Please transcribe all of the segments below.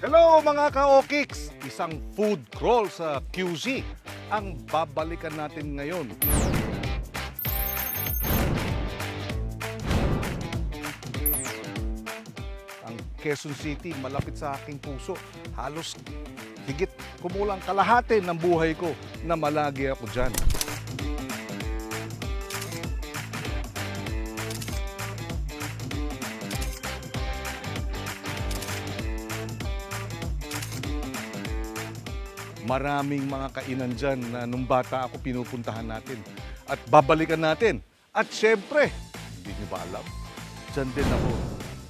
Hello mga ka-Okiks! Isang food crawl sa QC ang babalikan natin ngayon. Ang Quezon City malapit sa aking puso. Halos higit kumulang kalahati ng buhay ko na malagi ako dyan. Maraming mga kainan dyan na nung bata ako pinupuntahan natin. At babalikan natin. At syempre, hindi nyo ba alam, dyan din ako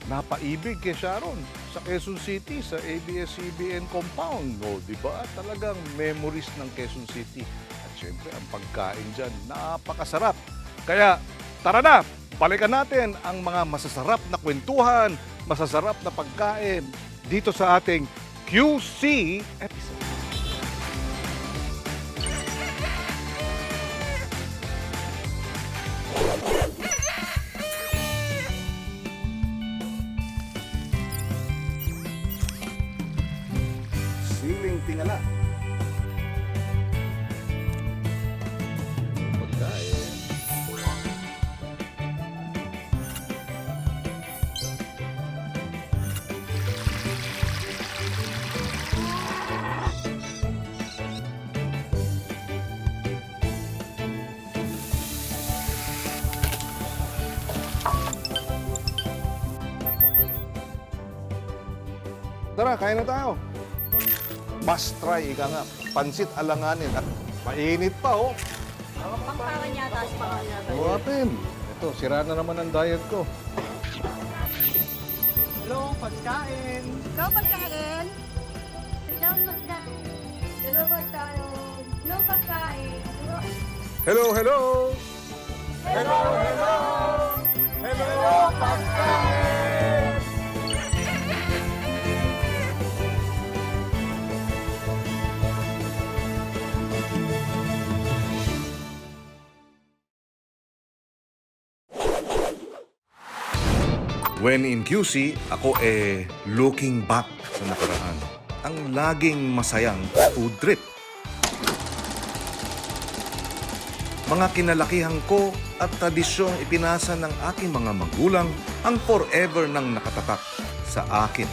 napaibig kay Sharon sa Quezon City, sa ABS-CBN compound. O, di ba? Talagang memories ng Quezon City. At syempre, ang pagkain dyan, napakasarap. Kaya, tara na! Balikan natin ang mga masasarap na kwentuhan, masasarap na pagkain dito sa ating QC episode. Tara, kain na tayo. Must try, ika nga. Pansit alanganin at mainit pa, oh. Pangpangan yata, pangan yata. Buhatin. Ito, sira na naman ang diet ko. Hello, pagkain. Ikaw pagkain? Hello, pagkain. Hello, pagkain. Hello, pagkain. Hello, hello! When in QC, ako eh looking back sa nakaraan. Ang laging masayang food trip. Mga kinalakihan ko at tradisyong ipinasa ng aking mga magulang ang forever nang nakatatak sa akin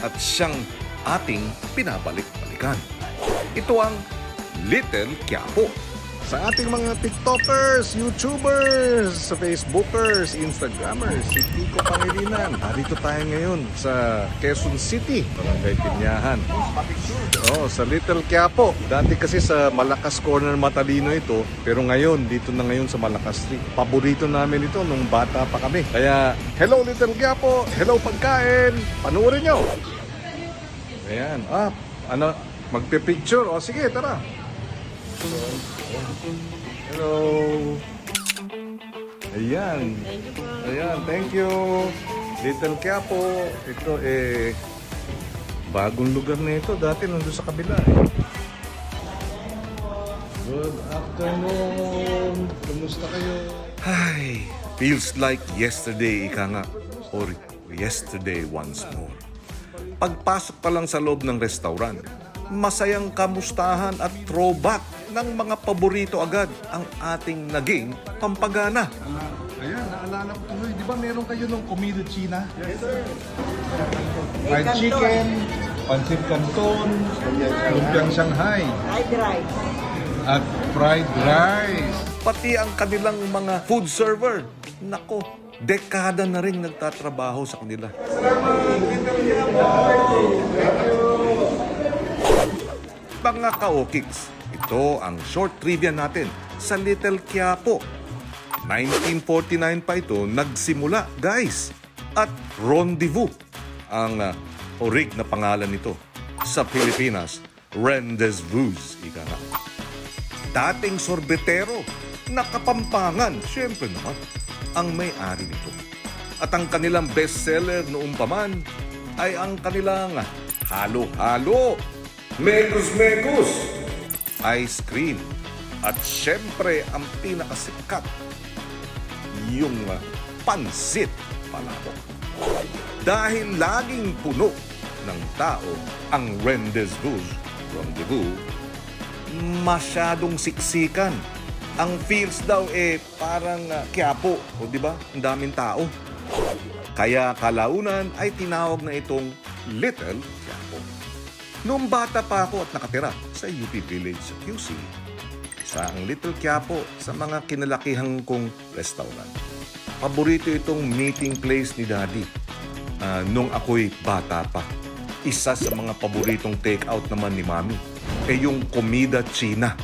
at siyang ating pinabalik-balikan. Ito ang Little Quiapo. Sa ating mga TikTokers, YouTubers, Facebookers, Instagrammers, si Pico Pangilinan. Narito tayo ngayon sa Quezon City, Barangay Pinyahan. Oo, sa Little Quiapo. Dati kasi sa Malakas Corner Matalino ito, pero ngayon, dito na ngayon sa Malakas Street. Paborito namin ito nung bata pa kami. Kaya, hello Little Quiapo, hello pagkain, panuorin nyo. Ayan, ah, ano, magpe-picture. O sige, tara. Hello. Ayan. Ayan, thank you. Little Quiapo. Ito eh, bagong lugar na ito. Dati nandun sa kabila eh. Good afternoon. Kumusta kayo? Hi. Feels like yesterday, ika nga. Or yesterday once more. Pagpasok pa lang sa loob ng restaurant, masayang kamustahan at throwback ng mga paborito agad ang ating naging pampagana. ayan, naalala ko tuloy. Di ba meron kayo nung Comido China? Yes, sir. Fried chicken, pancit canton, lumpiang Shanghai, Fried rice. at fried rice. Pati ang kanilang mga food server. Nako, dekada na rin nagtatrabaho sa kanila. Mga ka-okiks, ito ang short trivia natin sa Little Quiapo. 1949 pa ito nagsimula, guys. At Rendezvous, ang uh, orig na pangalan nito. Sa Pilipinas, Rendezvous, ika nga. Dating sorbetero, nakapampangan, syempre naman, ang may-ari nito. At ang kanilang bestseller noong paman ay ang kanilang halo-halo, mekus-mekus, ice cream, at syempre ang pinakasikat, yung uh, pansit palabok. Dahil laging puno ng tao ang rendezvous, rendezvous, masyadong siksikan. Ang feels daw eh parang uh, Quiapo, o di ba? Ang daming tao. Kaya kalaunan ay tinawag na itong Little Quiapo. Noong bata pa ako at nakatira sa UP Village sa QC, sa ang Little Quiapo sa mga kinalakihan kong restaurant. Paborito itong meeting place ni Daddy ah, nung ako'y bata pa. Isa sa mga paboritong take-out naman ni Mami ay yung komida China.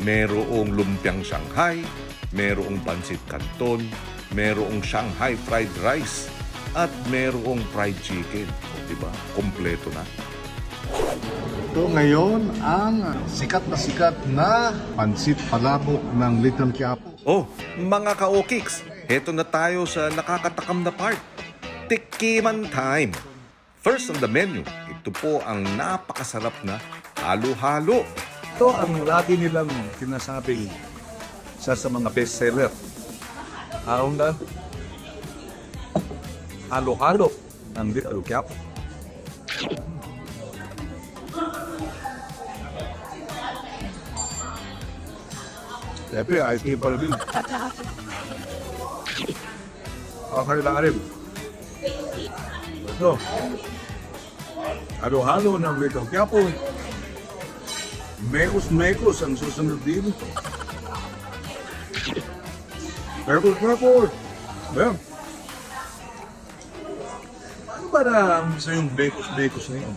Merong lumpiang Shanghai, merong pansit canton, merong Shanghai fried rice, at merong fried chicken. O, diba? Kompleto na. Ito ngayon ang sikat na sikat na pansit palabok ng Little Quiapo. Oh, mga ka-okiks, heto na tayo sa nakakatakam na part. Tikiman time. First on the menu, ito po ang napakasarap na halo-halo. Ito ang lagi nilang sinasabing isa sa mga bestseller. Ang na halo-halo ng Little Cap. Siyempre, ice cream pa rin. Okay lang rin. Ito. Halo-halo ng Little Quiapo. Mekos-mekos ang susunod din. Mekos, mekos! Well, ano ba na ang sa yung mekos-mekos na yun?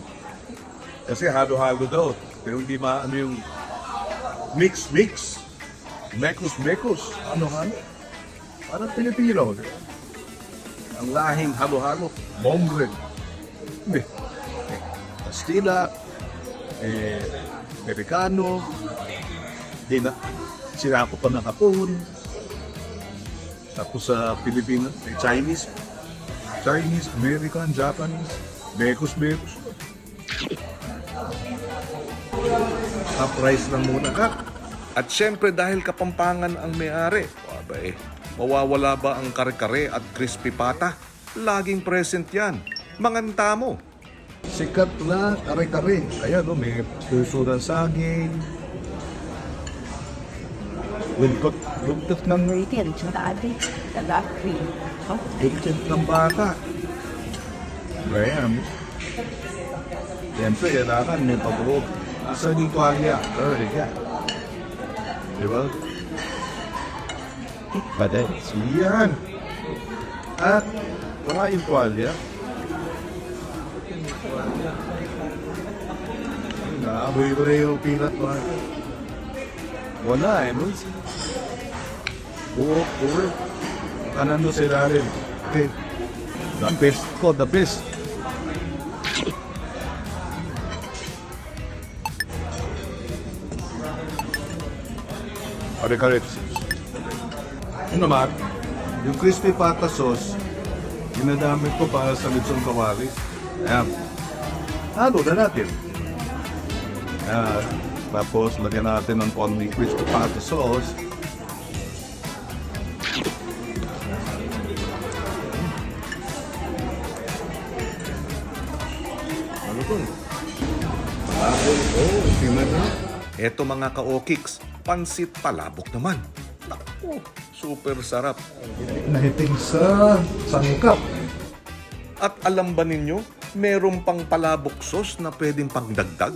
Kasi halo-halo daw. Pero hindi maano yung mix-mix. Mekos-mekos. Ano halo? Parang Pilipino. Ang lahing halo-halo. Mongren. Hindi. Kastila. Eh, Amerikano, di na, sila ako pa ng Hapon, tapos sa Pilipinas, may Chinese, Chinese, American, Japanese, Bekos. Half rice lang muna ka. At syempre dahil kapampangan ang may-ari, aba eh, mawawala ba ang kare-kare at crispy pata? Laging present yan. Manganta mo. Sikat na kare-kare. Kaya no, may puso ng saging, lungkot, lungkot ng Rated, dati, dati. lungkot ng bata. Ayan. Siyempre, kailangan may pagulog. Asa yung tuwalya? Sorry ka. Di ba? Pwede. Yan. At yung tuwalya. Naamoy ko na yung peanut butter. Wala eh, no? Puro, puro. Kanan doon sa ilalim. Okay. The best ko, the best. Kare-kare. Yun naman, yung crispy pata sauce, ginagamit ko para sa lechon kawali. Ayan. Halo na natin. Ayan. Tapos, lagyan natin ng konting crispy pata sauce. Ano to? Baboy. Oh, tingnan na. Eto mga ka-okiks, pansit palabok naman. Naku, super sarap. Nahiting sa sangkap. At alam ba ninyo, meron pang palabok sauce na pwedeng pangdagdag?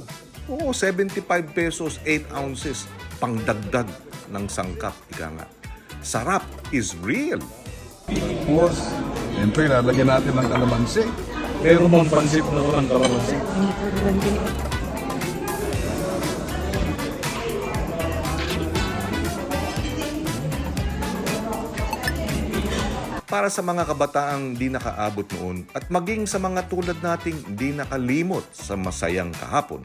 Oo, 75 pesos, 8 ounces, pangdagdag ng sangkap, ika nga. Sarap is real. Tapos, siyempre, lalagyan natin ng kalamansi. Pero mong pansit na walang kalamansi. Para sa mga kabataang di nakaabot noon at maging sa mga tulad nating di nakalimot sa masayang kahapon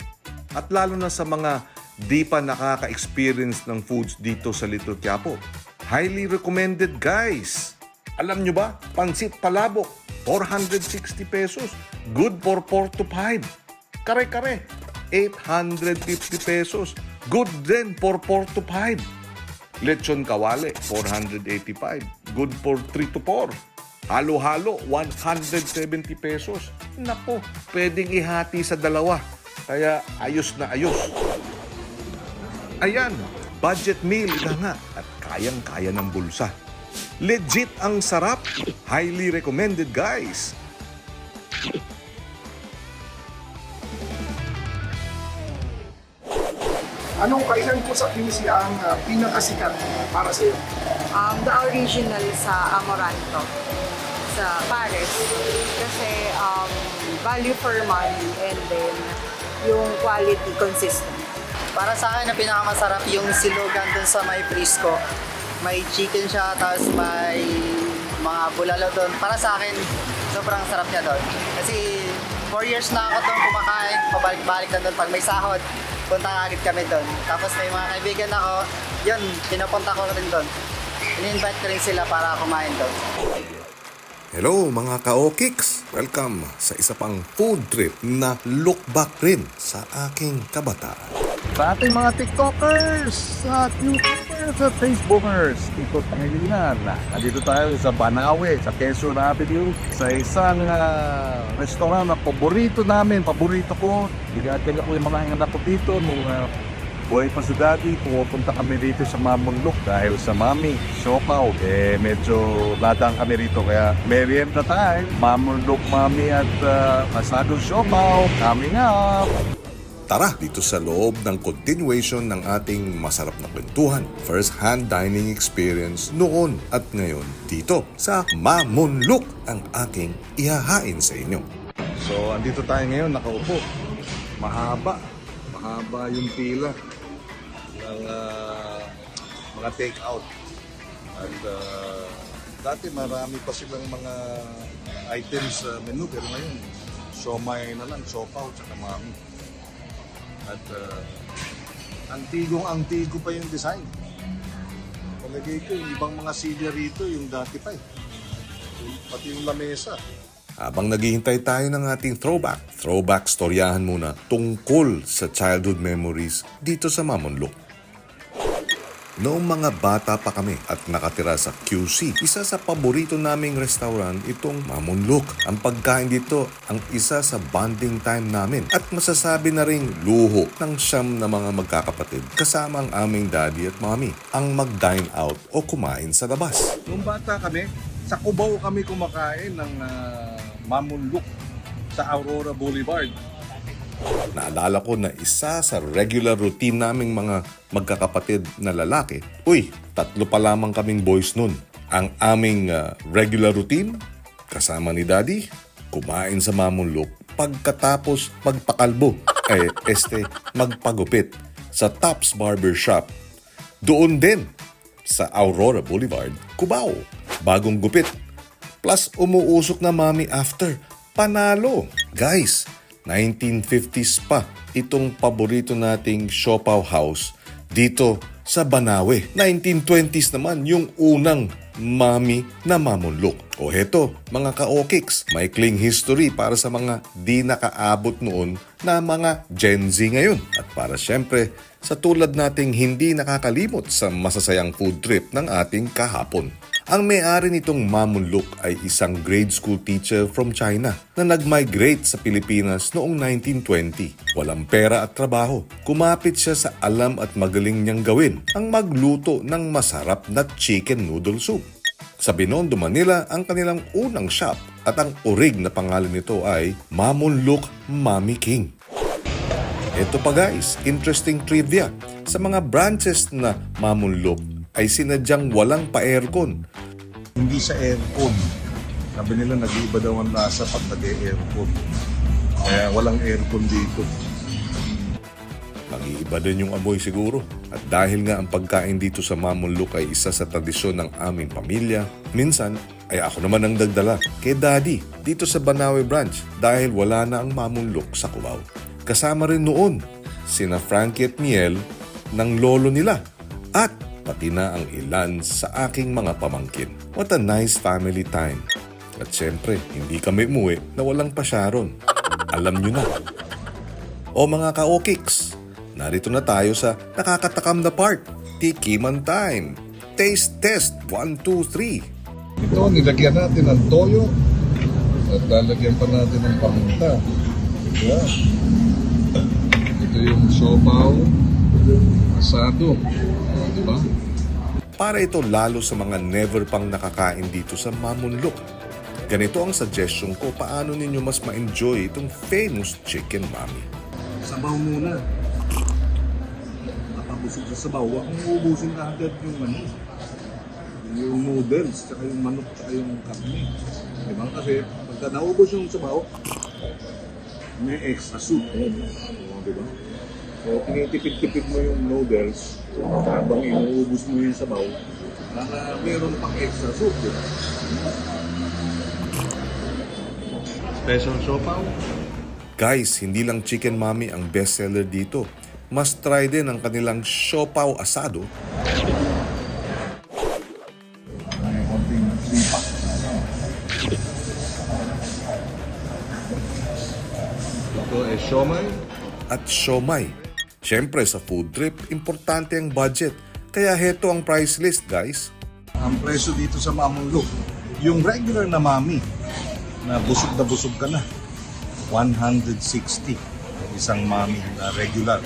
at lalo na sa mga di pa nakaka-experience ng foods dito sa Little Quiapo. Highly recommended guys! Alam nyo ba, pansit palabok, 460 pesos. Good for 4 to 5. Kare-kare, 850 pesos. Good din for 4 to 5. Lechon kawale, 485. Good for 3 to 4. Halo-halo, 170 pesos. Nako, pwedeng ihati sa dalawa. Kaya ayos na ayos. Ayan, budget meal na nga at kayang-kaya ng bulsa. Legit ang sarap. Highly recommended guys. Anong kailan po sa QC ang uh, pinakasikat para sa iyo? um, the original sa Amoranto sa Paris kasi um, value for money and then yung quality consistent. Para sa akin, ang pinakamasarap yung silugan dun sa may Frisco. May chicken siya, tapos may mga bulalo doon. Para sa akin, sobrang sarap niya doon. Kasi 4 years na ako doon kumakain, pabalik-balik na doon. Pag may sahod, punta agad kami doon. Tapos may mga kaibigan ako, yun, pinapunta ko rin doon. In-invite ko rin sila para kumain doon. Hello mga ka-okiks! Welcome sa isa pang food trip na look back rin sa aking kabataan. Sa ating mga TikTokers, sa YouTubers, at Facebookers, ito Pangilinan. Nandito tayo sa Banawe, sa Quezon Avenue, sa isang ah, restaurant na paborito namin, paborito ko. Higatag ako yung mga anak ko dito nung ah, buhay pa si Daddy. Pumupunta kami dito sa Mamunlok dahil sa Mami, Siopaw. Eh, medyo ladang kami rito kaya merienda time. Mamunlok, Mami at uh, Masadong Siopaw. Coming up! Tara dito sa loob ng continuation ng ating masarap na kwentuhan. First-hand dining experience noon at ngayon dito sa Mamunluk ang aking ihahain sa inyo. So, andito tayo ngayon, nakaupo. Mahaba. Mahaba yung pila ng ah, mga take-out. At ah, dati marami pa silang mga items sa menu, pero ngayon, siomay na lang, siopaw, tsaka mami. At uh, antigong-antigo pa yung design. Palagay ko, yung ibang mga silya rito, yung dati pa eh. Pati yung lamesa. Habang naghihintay tayo ng ating throwback, throwback storyahan muna tungkol sa childhood memories dito sa Mamunluk. Noong mga bata pa kami at nakatira sa QC, isa sa paborito naming restaurant itong Mamunluk. Ang pagkain dito ang isa sa bonding time namin at masasabi na ring luho ng siyam na mga magkakapatid kasama ang aming daddy at mommy ang mag-dine out o kumain sa labas. Nung bata kami, sa Cubao kami kumakain ng uh, mamunluk sa Aurora Boulevard. Naalala ko na isa sa regular routine naming mga magkakapatid na lalaki, uy, tatlo pa lamang kaming boys nun. Ang aming ah, regular routine, kasama ni Daddy, kumain sa Mamunlok pagkatapos magpakalbo, eh, este, magpagupit sa Tops Barber Shop. Doon din sa Aurora Boulevard, Cubao. Bagong gupit. Plus umuusok na mami after. Panalo! Guys, 1950s pa itong paborito nating Siopaw House dito sa Banawe. 1920s naman yung unang mami na mamunlok. O heto, mga ka-okiks, may cling history para sa mga di nakaabot noon na mga Gen Z ngayon. At para syempre, sa tulad nating hindi nakakalimot sa masasayang food trip ng ating kahapon. Ang may-ari nitong Mamunluk ay isang grade school teacher from China na nag-migrate sa Pilipinas noong 1920. Walang pera at trabaho. Kumapit siya sa alam at magaling niyang gawin ang magluto ng masarap na chicken noodle soup. Sa Binondo, Manila ang kanilang unang shop at ang urig na pangalan nito ay Mamunluk Mami King. Ito pa guys, interesting trivia. Sa mga branches na Mamunluk ay sinadyang walang pa-aircon Hindi sa aircon. Sabi nila nag-iiba daw ang lasa pag nag-aircon. Kaya walang aircon dito. Mag-iiba din yung amoy siguro. At dahil nga ang pagkain dito sa Mamunluk ay isa sa tradisyon ng aming pamilya, minsan ay ako naman ang dagdala kay Daddy dito sa Banawe branch dahil wala na ang Mamunluk sa Cubao. Kasama rin noon sina Frankie at Miel ng lolo nila at pati na ang ilan sa aking mga pamangkin. What a nice family time. At syempre, hindi kami umuwi na walang pasyaron. Alam nyo na. O mga ka-okiks, narito na tayo sa nakakatakam na part. Tikiman time. Taste test 1, 2, 3. Ito, nilagyan natin ng toyo at lalagyan pa natin ng paminta. Diba? Ito yung siopaw asado. Para ito lalo sa mga never pang nakakain dito sa Mamunlok. Ganito ang suggestion ko paano ninyo mas ma-enjoy itong famous chicken mami. Sabaw muna. Napabusog sa sabaw. Huwag mong ubusin na agad yung ano. Yung noodles, tsaka yung manok, tsaka yung karne. Diba? Kasi pagka naubos yung sabaw, may extra soup. Diba? So, tinitipid-tipid mo yung noodles habang inuubos mo yung sabaw para meron pang extra soup. Diba? Special siopaw. Guys, hindi lang chicken mami ang bestseller dito. Must try din ang kanilang siopaw asado May konting. Ito ay siomay. at siomay. Siyempre sa food trip, importante ang budget. Kaya heto ang price list guys. ang presyo dito sa Mamulok. Yung regular na mami, na busog na busog ka na, 160. Isang mami na regular,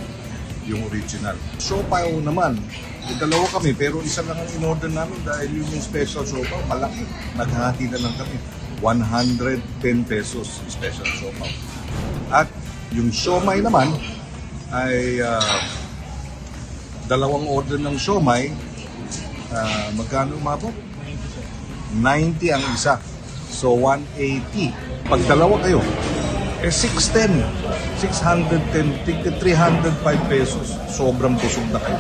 yung original. Siopaw naman, may dalawa kami, pero isa lang ang in-order namin dahil yung special siopaw, malaki. Naghahati na lang kami. 110 pesos special siopaw. At yung siomay naman, ay ah, dalawang order ng siomay, Ah, magkano umabot? 90 ang isa. So, 180. Pag dalawa kayo, eh 610. 610, tig 305 pesos. Sobrang busog na kayo.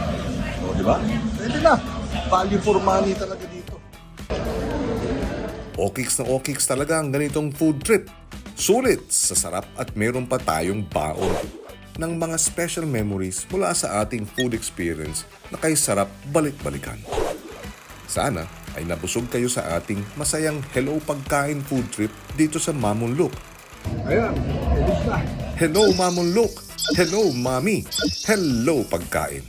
O, di ba? Pwede na. Value for money talaga dito. Okiks na okiks talaga ang ganitong food trip. Sulit sa sarap at meron pa tayong baon ng mga special memories mula sa ating food experience na kay sarap balik-balikan. Sana ay nabusog kayo sa ating masayang Hello Pagkain food trip dito sa Mamunlok. Ayan, na. Hello Mamunlok! Hello Mami! Hello Pagkain!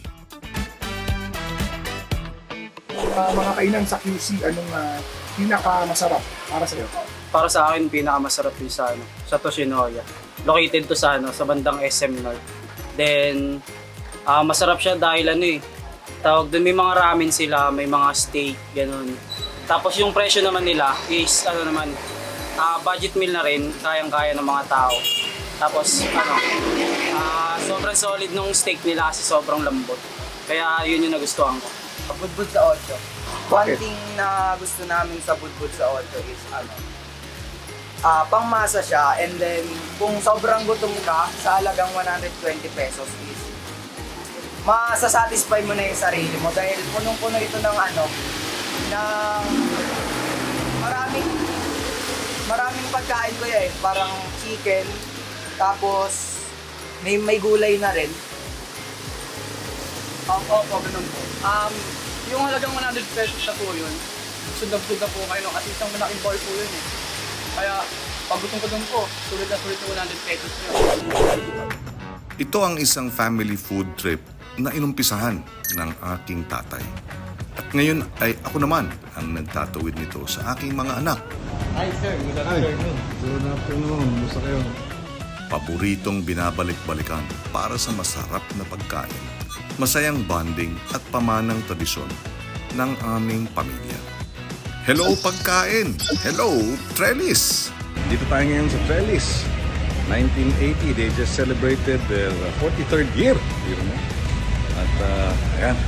Ah, mga kainan sa QC, anong uh, pinaka-masarap para sa iyo? para sa akin pinakamasarap yung sa ano, sa Toshinoya. Located to sa ano, sa bandang SM North. Then ah, masarap siya dahil ano eh. Tawag doon may mga ramen sila, may mga steak, ganun. Tapos yung presyo naman nila is ano naman ah, budget meal na rin, kayang-kaya ng mga tao. Tapos ano, ah, sobrang solid nung steak nila kasi sobrang lambot. Kaya yun yung nagustuhan ko. Budbud sa Ocho. One thing na gusto namin sa Budbud sa Ocho is ano, ah pangmasa siya and then kung sobrang gutom ka sa halagang 120 pesos is masasatisfy mo na yung sarili mo dahil punong-puno ito ng ano, ng maraming maraming pagkain ko eh, parang chicken, tapos may may gulay na rin. Opo, opo, ganun po. Um, yung halagang 100 pesos na po yun, na po kayo no? kasi isang malaking bowl po yun eh. Kaya, pag gutom ko doon po, sulit na sulit na 100 pesos yun. Ito ang isang family food trip na inumpisahan ng aking tatay. At ngayon ay ako naman ang nagtatawid nito sa aking mga anak. Ay, good afternoon. Musta kayo? Paboritong binabalik-balikan para sa masarap na pagkain, masayang bonding at pamanang tradisyon ng aming pamilya. Hello pagkain! Hello Trellis! Dito tayo ngayon sa Trellis. 1980, they just celebrated their 43rd year. Biro mo. At uh, ayan,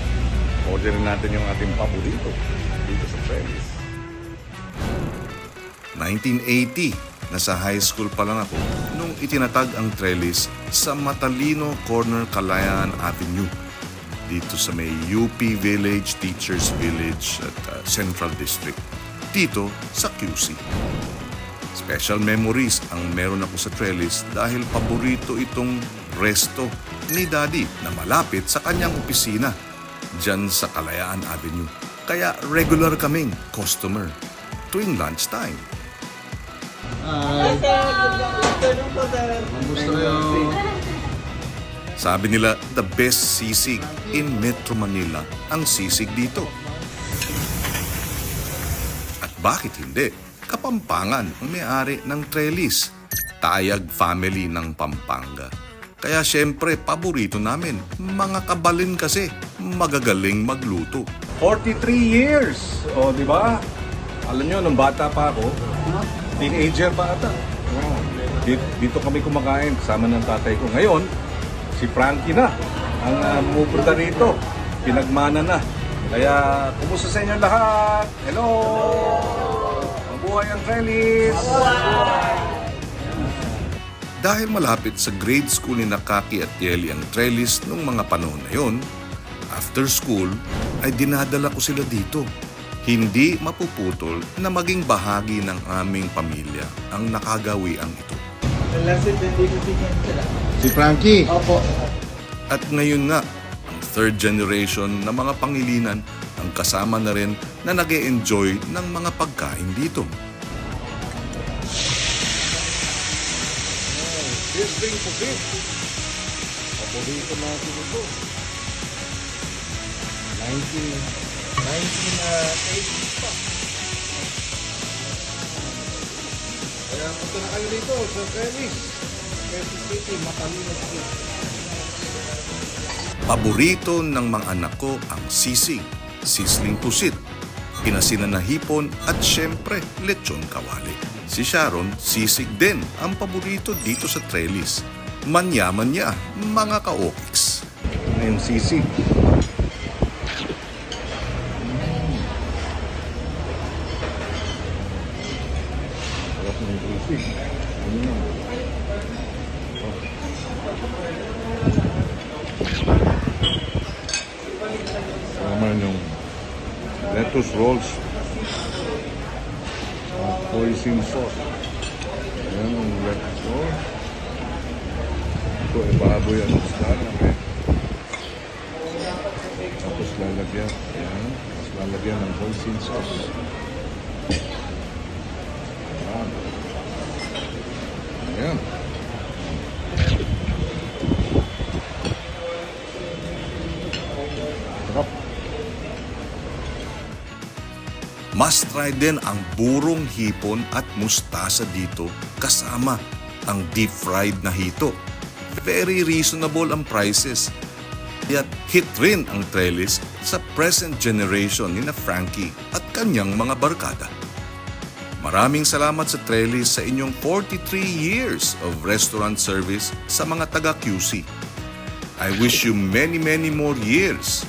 orderin natin yung ating paborito dito sa Trellis. 1980, nasa high school pa lang ako nung itinatag ang Trellis sa Matalino Corner, Kalayaan Avenue dito sa may UP Village, Teachers Village at uh, Central District dito sa QC. Special memories ang meron ako sa Trellis dahil paborito itong resto ni Daddy na malapit sa kanyang opisina dyan sa Kalayaan Avenue. Kaya regular kaming customer tuwing lunchtime. Musta kayo? Sabi nila, the best sisig in Metro Manila ang sisig dito. At bakit hindi? Kapampangan ang may-ari ng Trellis. Tayag family ng Pampanga. Kaya syempre, paborito namin. Mga kabalin kasi, magagaling magluto. 43 years! O, di ba? Alam nyo, nung bata pa ako, teenager pa ata. Dito, dito kami kumakain kasama ng tatay ko. Ngayon, si Frankie na ang uh, pupunta rito. Pinagmana na. Kaya, kumusta sa inyo lahat? Hello! Mabuhay ang Trellis! Dahil malapit sa grade school ni Nakaki at Yeli ang Trellis nung mga panahon na yon, after school ay dinadala ko sila dito. Hindi mapuputol na maging bahagi ng aming pamilya ang nakagawiang ito. Si Frankie. At ngayon nga, ang third generation na mga pangilinan ang kasama na rin na nag enjoy ng mga pagkain dito. Sizzling pusit. Paborito natin ito. 19, 1980s pa. Kaya punta na kayo dito sa Trellis. Quezon City. Paborito ng mga anak ko ang sisig, sisling pusit, pinasinan na hipon at syempre lechon kawali. Si Sharon, sisig din ang paborito dito sa Trellis. Manyaman niya, mga ka-okiks. Ngayon, sisig. Lettuce rolls. Uh, hoisin sauce. Ayan ang lettuce rolls. Ito ay baboy at isda na may. Tapos lalagyan. Ayan. Tapos ng hoisin sauce. Must try din ang burong hipon at mustasa dito kasama ang deep fried na hito. Very reasonable ang prices. At hit rin ang trellis sa present generation ni na Frankie at kanyang mga barkada. Maraming salamat sa Trellis sa inyong 43 years of restaurant service sa mga taga QC. I wish you many many more years.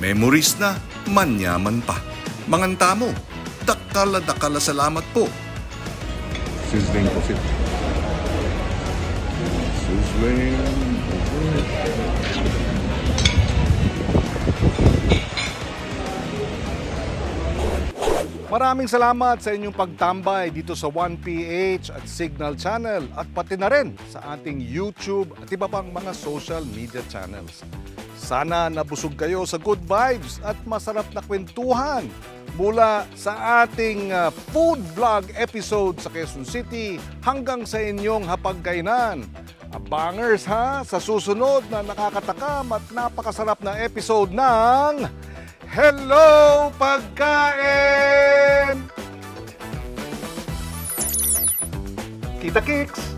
Memories na, manyaman pa. Manganta mo, dakala dakala salamat po. Sizzling pusit. Sizzling pusit. Maraming salamat sa inyong pagtambay dito sa 1PH at Signal Channel at pati na rin sa ating YouTube at iba pang mga social media channels. Sana nabusog kayo sa good vibes at masarap na kwentuhan mula sa ating uh, food vlog episode sa Quezon City hanggang sa inyong hapagkainan. Abangers ha, sa susunod na nakakatakam at napakasarap na episode ng Hello Pagkain! Kita Kicks!